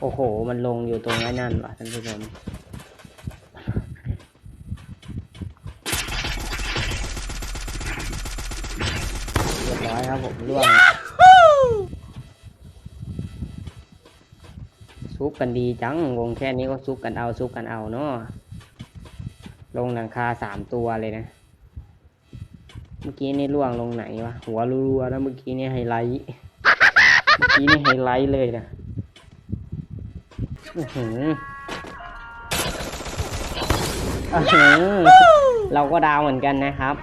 โอ้โห มันลงอยู่ตรงนั้นนั่นว่ะท่านผู้ชมเรียบร้อยครับผมล่วงซุปกันดีจัง วงแค่นี้ก็ซุปกันเอาซุปกันเอาเนาะลงหลังคาสามตัวเลยนะ เมื่อกี้นี่ล่วงลงไหนวะ หัวรัวๆแล้วเมื่อกี้นี่ไฮไลท์ เมื่อกี้นี่ไฮไลท์เลยนะ อื้อหืออื้อหือเราก็ดาวเหมือนกันนะครับ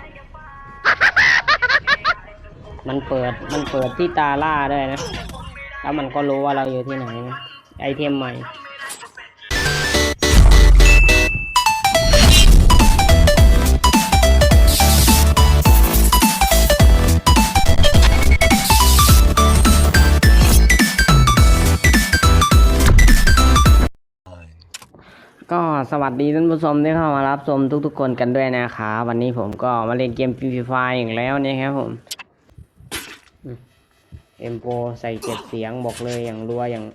มันเปิดมันเปิดที่ตาล่าด้วยนะ แล้วมันก็รู้ว่าเราอยู่ที่ไหนนะไอเทมใหม่ สวัสดีท่านผู้ชมที่เข้ามารับชมทุกๆคนกันด้วยนะครับวันนี้ผมก็มาเล่นเกม PVP อีกแล้วนี่ครับผมเอ็มโปใส่เจ็ดเสียงบอกเลยอย่างรัวอย่าง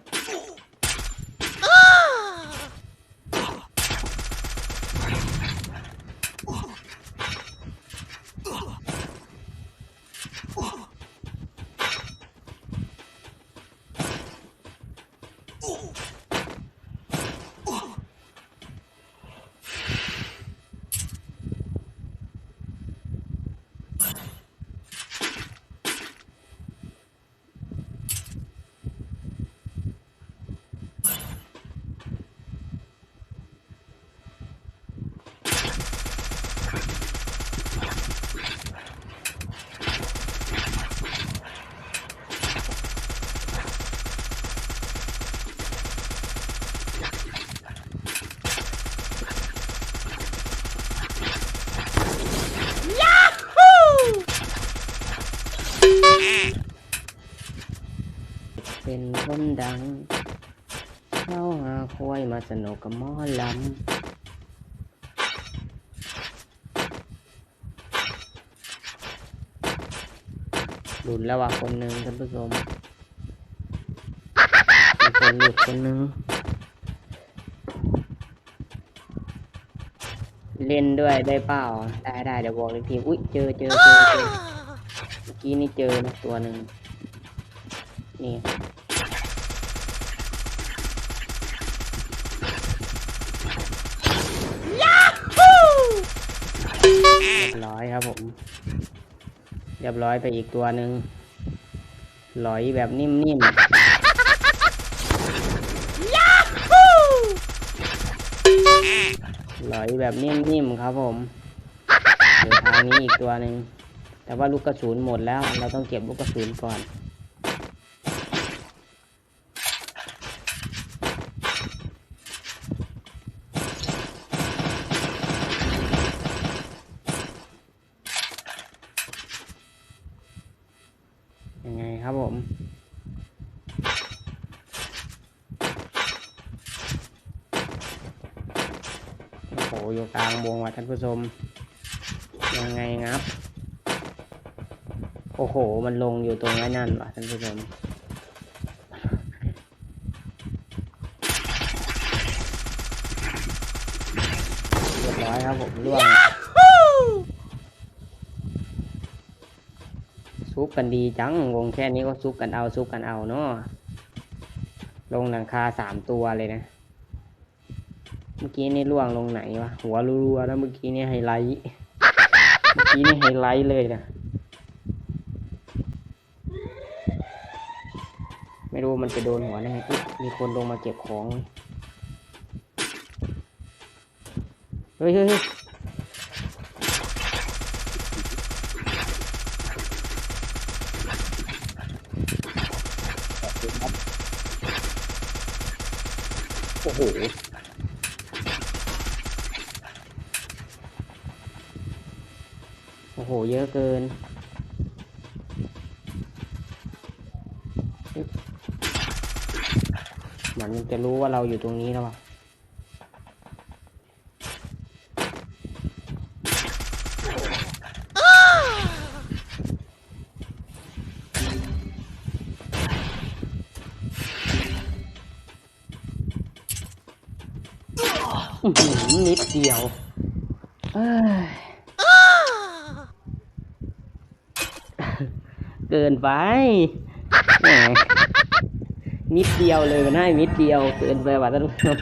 เป็นคนดัง เข้าหาควายมา สนุกกับหมอลำหลุดแล้วว่ะคนหนึ่งท่านผู้ชมคนหลุดคนหนึ่งเล่นด้วยได้เปล่า ได้ได้เดี๋ยวบอกอีกทีอุ้ยเจอเจอเจอเจอเมื่อกี้นี่เจอนะตัวหนึ่งนี่ เร้อยครับผม เรียบร้อยไปอีกตัวหนึ่งลอยแบบนิ่มๆหลอยแบบนิ่มๆครับผมเดี๋ยวทางนี้อีกตัวหนึ่งแต่ว่าลูกกระสุนหมดแล้ว เราต้องเก็บลูกกระสุนก่อน ยังไงครับผม โอยู่กลางวงว่ะท่านผู้ชม ยังไงงับ โอ้โห มันลงอยู่ตรงนั้นนั่นว่ะท่านผู้ชมเรียบร้อยครับผมล่วงซุปกันดีจัง วงแค่นี้ก็ซุปกันเอาซุปกันเอาเนาะลงหลังคาสามตัวเลยนะ เมื่อกี้นี่ล่วงลงไหนวะหัวรัวๆแล้วเมื่อกี้นี่ไฮไลท์เมื่อกี้นี่ไฮไลท์เลยนะไม่รู้มันจะโดนหัวได้ไงอุ๊ยมีคนลงมาเก็บของเฮ้ยเฮ้ยเฮ้ยโอ้โห โอ้โห เยอะเกิน เหมือนมันจะรู้ว่าเราอยู่ตรงนี้แล้วอะนิดเดียวเอ้ย เกินไปแหมนิดเดียวเลยมันให้นิดเดียวเกินไปว่ะท่านผู้ชม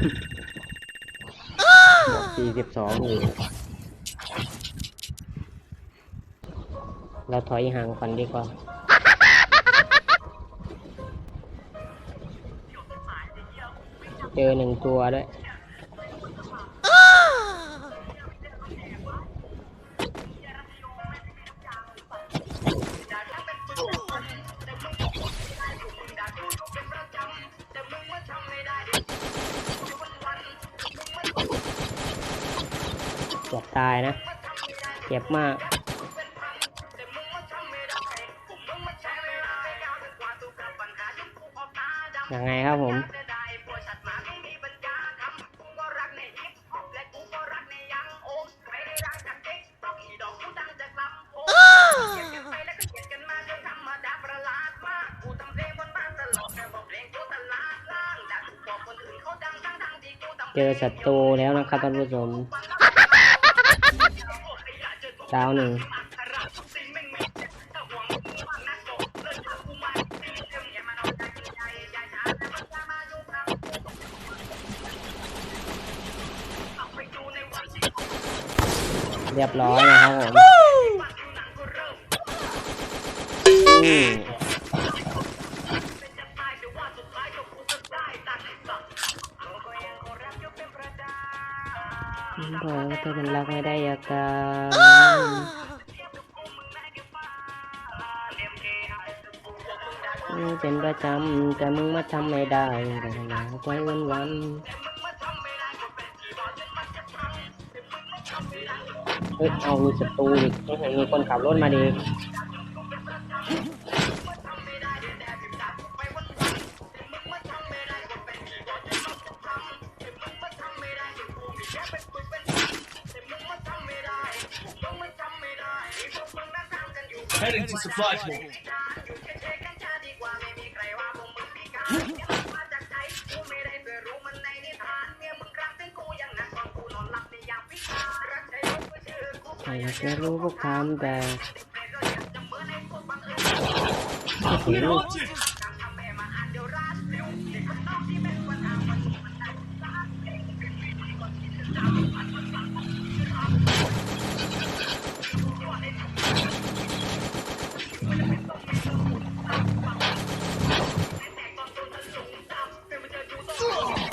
สี่สิบสองอยู่เราถอยห่างกันดีกว่าเจอหนึ่งตัวด้วย ตายนะ เจ็บมาก ยังไงครับผมเจอศัตรูแล้วนะครับท่านผู้ชม ดาวหนึ่งเรียบร้อยนะครับผม บอกว่าเธอมันรักไม่ได้ยาการนี่เป็นประจำแต่มึงมาทำไม่ได้แต่ทำไมไว้วันวันเฮ้ยเอามีศัตรูอีกไม่เห็นมีคนขับรถมาดี Heading to supply point. ใครอยากจะรู้พวกคำแต่ Been haunted!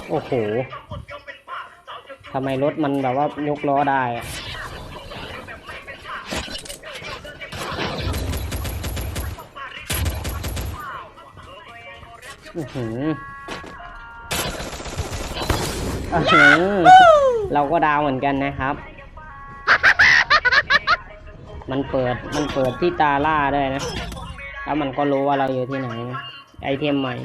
โอ้โหทำไมรถมันแบบว่ายกล้อได้อือหือเราก็ดาวเหมือนกันนะครับ มันเปิด มันเปิดที่ตาล่าด้วยนะ แล้วมันก็รู้ว่าเราอยู่ที่ไหนนะไอเทมใหม่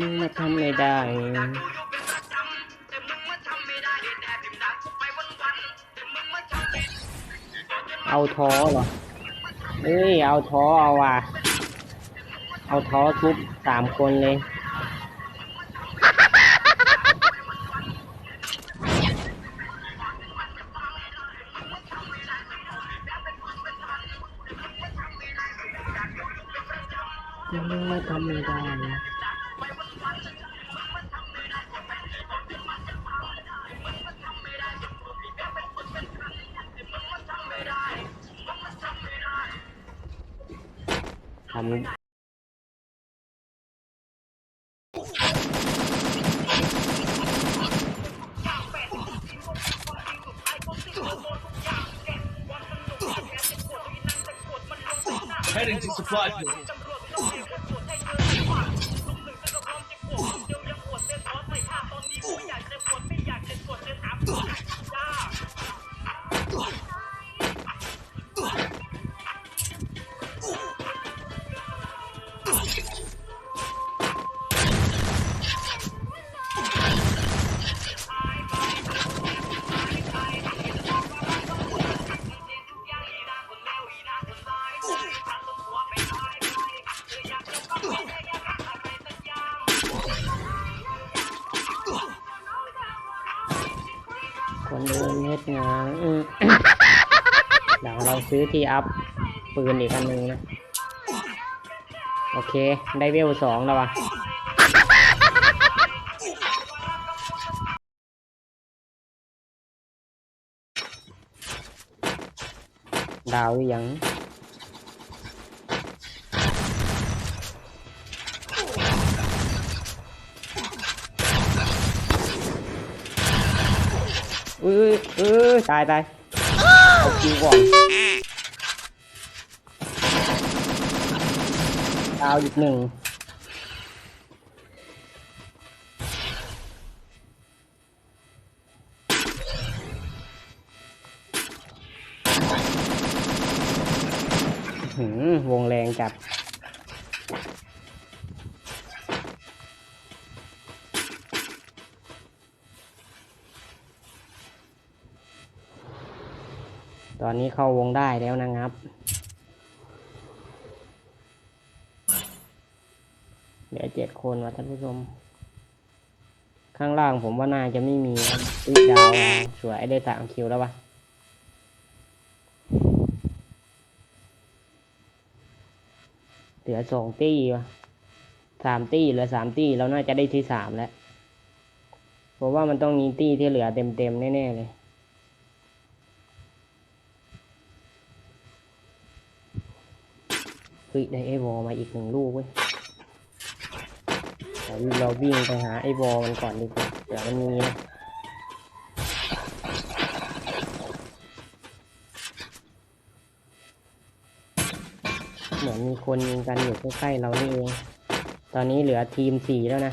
มึงมาทำไม่ได้เอาท้อเหรอเอ้ย เอาท้อเอาว่ะ เอาท้อทุบสามคนเลย ทำ Heading to supply point. งาเดี๋ยวเราซื้อที่อัพปืนอีกอันหนึ่งนะ โอเค ได้เวลสองแล้ววะดาวอยัง อุ้ยเออตายตายเอาคิวก่อนดาวอีกหนึ่งหืมวงแรงจัด ตอนนี้เข้าวงได้แล้วนะครับ เหลือเจ็ดคนว่ะท่านผู้ชม ข้างล่างผมว่าน่าจะไม่มีอุ๊ยดาวสวยได้สามคิวแล้ววะเหลือสองตี้วะสามตี้เหลือสามตี้เราน่าจะได้ที่สามแล้วผมว่ามันต้องมีตี้ที่เหลือเต็มๆแน่ๆเลย ฮ้ยได้ไอ้วอมาอีกหนึ่งลูกเว้ยเดี๋ยวเราวิ่งไปหาไอ้วอมันก่อนดีกว่าเดี๋ยวมันมีนะเหมือนมีคนยิงกันอยู่ใกล้ๆเรานี่เอง ตอนนี้เหลือทีมสี่แล้วนะ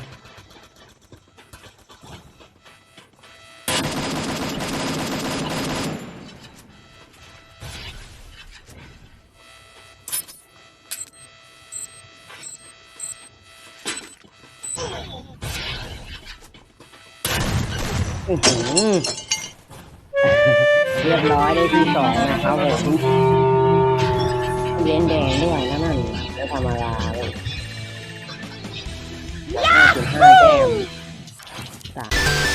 ครับผมเย็นแดงด้วยนะนั่นไม่ธรรมดาเลยห้าจุดห้าแต้มสาม